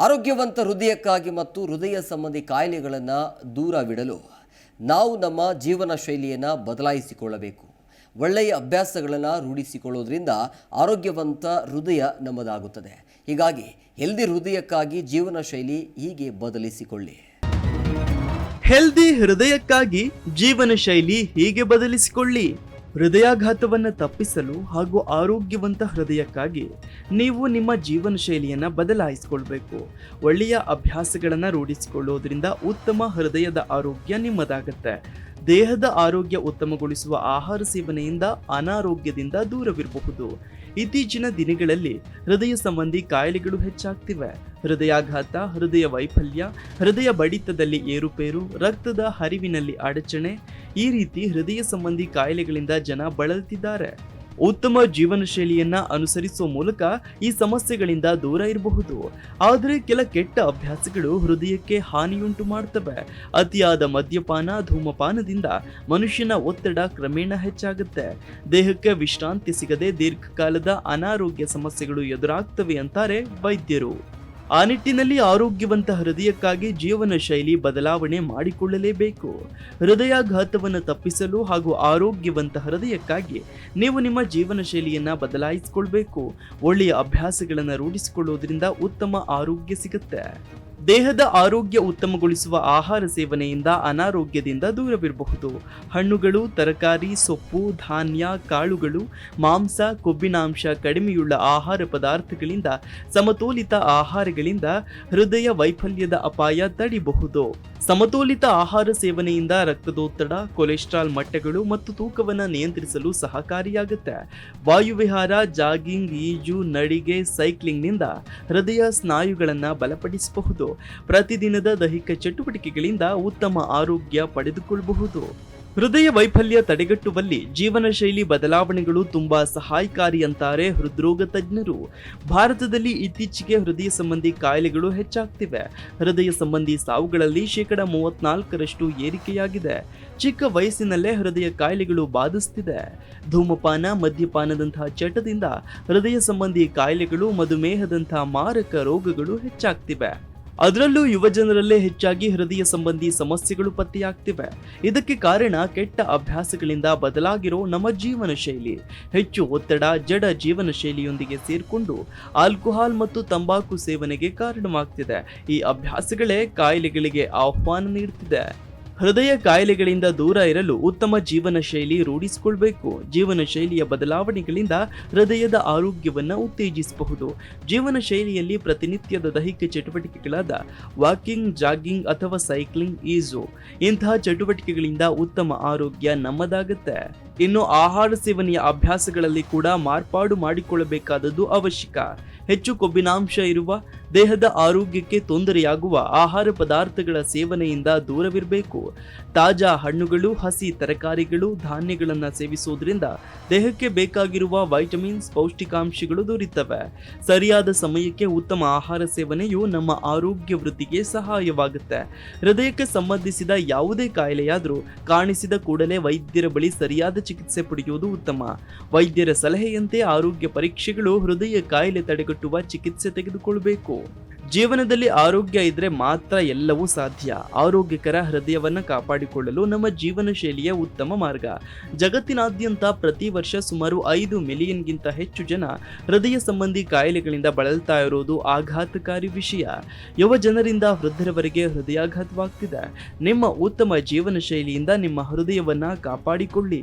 ಆರೋಗ್ಯವಂತ ಹೃದಯಕ್ಕಾಗಿ ಮತ್ತು ಹೃದಯ ಸಂಬಂಧಿ ಕಾಯಿಲೆಗಳನ್ನು ದೂರವಿಡಲು ನಾವು ನಮ್ಮ ಜೀವನ ಶೈಲಿಯನ್ನು ಬದಲಾಯಿಸಿಕೊಳ್ಳಬೇಕು. ಒಳ್ಳೆಯ ಅಭ್ಯಾಸಗಳನ್ನು ರೂಢಿಸಿಕೊಳ್ಳೋದ್ರಿಂದ ಆರೋಗ್ಯವಂತ ಹೃದಯ ನಮ್ಮದಾಗುತ್ತದೆ. ಹೀಗಾಗಿ ಹೆಲ್ದಿ ಹೃದಯಕ್ಕಾಗಿ ಜೀವನ ಶೈಲಿ ಹೀಗೆ ಬದಲಿಸಿಕೊಳ್ಳಿ. ಹೆಲ್ದಿ ಹೃದಯಕ್ಕಾಗಿ ಜೀವನ ಶೈಲಿ ಹೀಗೆ ಬದಲಿಸಿಕೊಳ್ಳಿ. ಹೃದಯಾಘಾತವನ್ನು ತಪ್ಪಿಸಲು ಹಾಗೂ ಆರೋಗ್ಯವಂತ ಹೃದಯಕ್ಕಾಗಿ ನೀವು ನಿಮ್ಮ ಜೀವನ ಶೈಲಿಯನ್ನು ಬದಲಾಯಿಸಿಕೊಳ್ಬೇಕು. ಒಳ್ಳೆಯ ಅಭ್ಯಾಸಗಳನ್ನು ರೂಢಿಸಿಕೊಳ್ಳೋದ್ರಿಂದ ಉತ್ತಮ ಹೃದಯದ ಆರೋಗ್ಯ ನಿಮ್ಮದಾಗುತ್ತೆ. ದೇಹದ ಆರೋಗ್ಯ ಉತ್ತಮಗೊಳಿಸುವ ಆಹಾರ ಸೇವನೆಯಿಂದ ಅನಾರೋಗ್ಯದಿಂದ ದೂರವಿರಬಹುದು. ಇತ್ತೀಚಿನ ದಿನಗಳಲ್ಲಿ ಹೃದಯ ಸಂಬಂಧಿ ಕಾಯಿಲೆಗಳು ಹೆಚ್ಚಾಗ್ತಿವೆ. ಹೃದಯಾಘಾತ, ಹೃದಯ ವೈಫಲ್ಯ, ಹೃದಯ ಬಡಿತದಲ್ಲಿ ಏರುಪೇರು, ರಕ್ತದ ಹರಿವಿನಲ್ಲಿ ಅಡಚಣೆ, ಈ ರೀತಿ ಹೃದಯ ಸಂಬಂಧಿ ಕಾಯಿಲೆಗಳಿಂದ ಜನ ಬಳಲ್ತಿದ್ದಾರೆ ಉತ್ತಮ ಜೀವನ ಶೈಲಿಯನ್ನ ಅನುಸರಿಸುವ ಮೂಲಕ ಈ ಸಮಸ್ಯೆಗಳಿಂದ ದೂರ ಇರಬಹುದು. ಆದರೆ ಕೆಲ ಕೆಟ್ಟ ಅಭ್ಯಾಸಗಳು ಹೃದಯಕ್ಕೆ ಹಾನಿಯುಂಟು ಮಾಡುತ್ತವೆ ಅತಿಯಾದ ಮದ್ಯಪಾನ, ಧೂಮಪಾನದಿಂದ ಮನುಷ್ಯನ ಒತ್ತಡ ಕ್ರಮೇಣ ಹೆಚ್ಚಾಗುತ್ತೆ. ದೇಹಕ್ಕೆ ವಿಶ್ರಾಂತಿ ಸಿಗದೆ ದೀರ್ಘಕಾಲದ ಅನಾರೋಗ್ಯ ಸಮಸ್ಯೆಗಳು ಎದುರಾಗ್ತವೆ ಅಂತಾರೆ ವೈದ್ಯರು. ಆ ನಿಟ್ಟಿನಲ್ಲಿ ಆರೋಗ್ಯವಂತ ಹೃದಯಕ್ಕಾಗಿ ಜೀವನ ಶೈಲಿ ಬದಲಾವಣೆ ಮಾಡಿಕೊಳ್ಳಲೇಬೇಕು. ಹೃದಯಾಘಾತವನ್ನು ತಪ್ಪಿಸಲು ಹಾಗೂ ಆರೋಗ್ಯವಂತ ಹೃದಯಕ್ಕಾಗಿ ನೀವು ನಿಮ್ಮ ಜೀವನ ಶೈಲಿಯನ್ನು ಬದಲಾಯಿಸಿಕೊಳ್ಬೇಕು. ಒಳ್ಳೆಯ ಅಭ್ಯಾಸಗಳನ್ನು ರೂಢಿಸಿಕೊಳ್ಳುವುದರಿಂದ ಉತ್ತಮ ಆರೋಗ್ಯ ಸಿಗುತ್ತೆ. ದೇಹದ ಆರೋಗ್ಯ ಉತ್ತಮಗೊಳಿಸುವ ಆಹಾರ ಸೇವನೆಯಿಂದ ಅನಾರೋಗ್ಯದಿಂದ ದೂರವಿರಬಹುದು. ಹಣ್ಣುಗಳು, ತರಕಾರಿ, ಸೊಪ್ಪು, ಧಾನ್ಯ, ಕಾಳುಗಳು, ಮಾಂಸ, ಕೊಬ್ಬಿನಾಂಶ, ಕಡಿಮೆಯುಳ್ಳ ಆಹಾರ ಪದಾರ್ಥಗಳಿಂದ ಸಮತೋಲಿತ ಆಹಾರಗಳಿಂದ ಹೃದಯ ವೈಫಲ್ಯದ ಅಪಾಯ ತಡಿಬಹುದು. ಸಮತೋಲಿತ ಆಹಾರ ಸೇವನೆಯಿಂದ ರಕ್ತದೊತ್ತಡ, ಕೊಲೆಸ್ಟ್ರಾಲ್ ಮಟ್ಟಗಳು ಮತ್ತು ತೂಕವನ್ನು ನಿಯಂತ್ರಿಸಲು ಸಹಕಾರಿಯಾಗುತ್ತೆ. ವಾಯುವಿಹಾರ, ಜಾಗಿಂಗ್, ಈಜು, ನಡಿಗೆ, ಸೈಕ್ಲಿಂಗ್ನಿಂದ ಹೃದಯ ಸ್ನಾಯುಗಳನ್ನು ಬಲಪಡಿಸಬಹುದು. ಪ್ರತಿದಿನದ ದೈಹಿಕ ಚಟುವಟಿಕೆಗಳಿಂದ ಉತ್ತಮ ಆರೋಗ್ಯ ಪಡೆದುಕೊಳ್ಳಬಹುದು ಹೃದಯ ವೈಫಲ್ಯ ತಡೆಗಟ್ಟುವಲ್ಲಿ ಜೀವನ ಶೈಲಿ ಬದಲಾವಣೆಗಳು ತುಂಬಾ ಸಹಾಯಕಾರಿ ಅಂತಾರೆ ಹೃದ್ರೋಗ ತಜ್ಞರು. ಭಾರತದಲ್ಲಿ ಇತ್ತೀಚೆಗೆ ಹೃದಯ ಸಂಬಂಧಿ ಕಾಯಿಲೆಗಳು ಹೆಚ್ಚಾಗ್ತಿವೆ. ಹೃದಯ ಸಂಬಂಧಿ ಸಾವುಗಳಲ್ಲಿ ಶೇಕಡ ಮೂವತ್ನಾಲ್ಕರಷ್ಟು ಏರಿಕೆಯಾಗಿದೆ. ಚಿಕ್ಕ ವಯಸ್ಸಿನಲ್ಲೇ ಹೃದಯ ಕಾಯಿಲೆಗಳು ಬಾಧಿಸ್ತಿದೆ. ಧೂಮಪಾನ, ಮದ್ಯಪಾನದಂತಹ ಚಟದಿಂದ ಹೃದಯ ಸಂಬಂಧಿ ಕಾಯಿಲೆಗಳು, ಮಧುಮೇಹದಂತಹ ಮಾರಕ ರೋಗಗಳು ಹೆಚ್ಚಾಗ್ತಿವೆ. ಅದರಲ್ಲೂ ಯುವ ಜನರಲ್ಲೇ ಹೆಚ್ಚಾಗಿ ಹೃದಯ ಸಂಬಂಧಿ ಸಮಸ್ಯೆಗಳು ಪತ್ತೆಯಾಗ್ತಿವೆ. ಇದಕ್ಕೆ ಕಾರಣ ಕೆಟ್ಟ ಅಭ್ಯಾಸಗಳಿಂದ ಬದಲಾಗಿರೋ ನಮ್ಮ ಜೀವನ ಶೈಲಿ. ಹೆಚ್ಚು ಒತ್ತಡ, ಜಡ ಜೀವನ ಶೈಲಿಯೊಂದಿಗೆ ಸೇರಿಕೊಂಡು ಆಲ್ಕೋಹಾಲ್ ಮತ್ತು ತಂಬಾಕು ಸೇವನೆಗೆ ಕಾರಣವಾಗ್ತಿದೆ. ಈ ಅಭ್ಯಾಸಗಳೇ ಕಾಯಿಲೆಗಳಿಗೆ ಆಹ್ವಾನ ನೀಡ್ತಿದೆ. ಹೃದಯ ಕಾಯಿಲೆಗಳಿಂದ ದೂರ ಇರಲು ಉತ್ತಮ ಜೀವನ ಶೈಲಿ ರೂಢಿಸಿಕೊಳ್ಬೇಕು. ಜೀವನ ಶೈಲಿಯ ಬದಲಾವಣೆಗಳಿಂದ ಹೃದಯದ ಆರೋಗ್ಯವನ್ನು ಉತ್ತೇಜಿಸಬಹುದು. ಜೀವನ ಶೈಲಿಯಲ್ಲಿ ಪ್ರತಿನಿತ್ಯದ ದೈಹಿಕ ಚಟುವಟಿಕೆಗಳಾದ ವಾಕಿಂಗ್, ಜಾಗಿಂಗ್ ಅಥವಾ ಸೈಕ್ಲಿಂಗ್, ಈಜು ಇಂತಹ ಚಟುವಟಿಕೆಗಳಿಂದ ಉತ್ತಮ ಆರೋಗ್ಯ ನಮ್ಮದಾಗುತ್ತೆ. ಇನ್ನು ಆಹಾರ ಸೇವನೆಯ ಅಭ್ಯಾಸಗಳಲ್ಲಿ ಕೂಡ ಮಾರ್ಪಾಡು ಮಾಡಿಕೊಳ್ಳಬೇಕಾದದ್ದು ಅವಶ್ಯಕ. ಹೆಚ್ಚು ಕೊಬ್ಬಿನಾಂಶ ಇರುವ ದೇಹದ ಆರೋಗ್ಯಕ್ಕೆ ತೊಂದರೆಯಾಗುವ ಆಹಾರ ಪದಾರ್ಥಗಳ ಸೇವನೆಯಿಂದ ದೂರವಿರಬೇಕು. ತಾಜಾ ಹಣ್ಣುಗಳು, ಹಸಿ ತರಕಾರಿಗಳು, ಧಾನ್ಯಗಳನ್ನು ಸೇವಿಸುವುದರಿಂದ ದೇಹಕ್ಕೆ ಬೇಕಾಗಿರುವ ವೈಟಮಿನ್ಸ್, ಪೌಷ್ಟಿಕಾಂಶಗಳು ದೊರೆಯುತ್ತವೆ ಸರಿಯಾದ ಸಮಯಕ್ಕೆ ಉತ್ತಮ ಆಹಾರ ಸೇವನೆಯು ನಮ್ಮ ಆರೋಗ್ಯ ವೃದ್ಧಿಗೆ ಸಹಾಯವಾಗುತ್ತೆ. ಹೃದಯಕ್ಕೆ ಸಂಬಂಧಿಸಿದ ಯಾವುದೇ ಕಾಯಿಲೆಯಾದರೂ ಕಾಣಿಸಿದ ಕೂಡಲೇ ವೈದ್ಯರ ಬಳಿ ಸರಿಯಾದ ಚಿಕಿತ್ಸೆ ಪಡೆಯುವುದು ಉತ್ತಮ. ವೈದ್ಯರ ಸಲಹೆಯಂತೆ ಆರೋಗ್ಯ ಪರೀಕ್ಷೆಗಳು ಹೃದಯ ಕಾಯಿಲೆ ತಡೆಗಟ್ಟುವ ಚಿಕಿತ್ಸೆ ತೆಗೆದುಕೊಳ್ಳಬೇಕು ಜೀವನದಲ್ಲಿ ಆರೋಗ್ಯ ಇದ್ರೆ ಮಾತ್ರ ಎಲ್ಲವೂ ಸಾಧ್ಯ. ಆರೋಗ್ಯಕರ ಹೃದಯವನ್ನು ಕಾಪಾಡಿಕೊಳ್ಳಲು ನಮ್ಮ ಜೀವನ ಶೈಲಿಯ ಉತ್ತಮ ಮಾರ್ಗ. ಜಗತ್ತಿನಾದ್ಯಂತ ಪ್ರತಿ ವರ್ಷ ಸುಮಾರು ಐದು ಮಿಲಿಯನ್ಗಿಂತ ಹೆಚ್ಚು ಜನ ಹೃದಯ ಸಂಬಂಧಿ ಕಾಯಿಲೆಗಳಿಂದ ಬಳಲ್ತಾ ಇರೋದು ಆಘಾತಕಾರಿ ವಿಷಯ. ಯುವ ಜನರಿಂದ ವೃದ್ಧರವರೆಗೆ ಹೃದಯಾಘಾತವಾಗ್ತಿದೆ. ನಿಮ್ಮ ಉತ್ತಮ ಜೀವನ ಶೈಲಿಯಿಂದ ನಿಮ್ಮ ಹೃದಯವನ್ನು ಕಾಪಾಡಿಕೊಳ್ಳಿ.